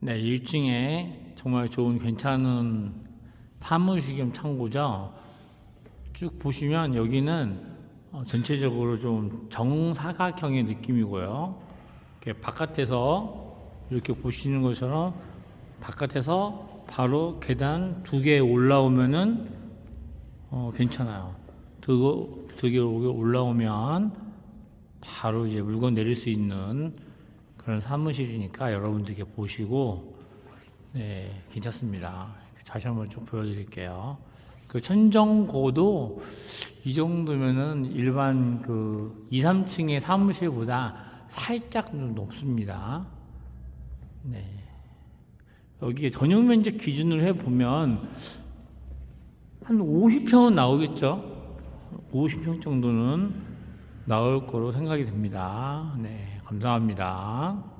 네, 1층에 정말 좋은 괜찮은 사무실 겸 창고죠. 쭉 보시면 여기는 어, 전체적으로 좀 정사각형의 느낌이고요. 이렇게 바깥에서 이렇게 보시는 것처럼 바깥에서 바로 계단 두 개 올라오면은 어, 괜찮아요. 두, 두개 올라오면 바로 이제 물건 내릴 수 있는 그런 사무실이니까 여러분들께 보시고 네 괜찮습니다. 다시 한번 쭉 보여드릴게요. 그 천정고도 이 정도면은 일반 그 2, 3층의 사무실보다 살짝 좀 높습니다. 네. 여기 전용 면적 기준으로 해 보면 한 50평은 나오겠죠. 50평 정도는 나올 거로 생각이 됩니다. 네, 감사합니다.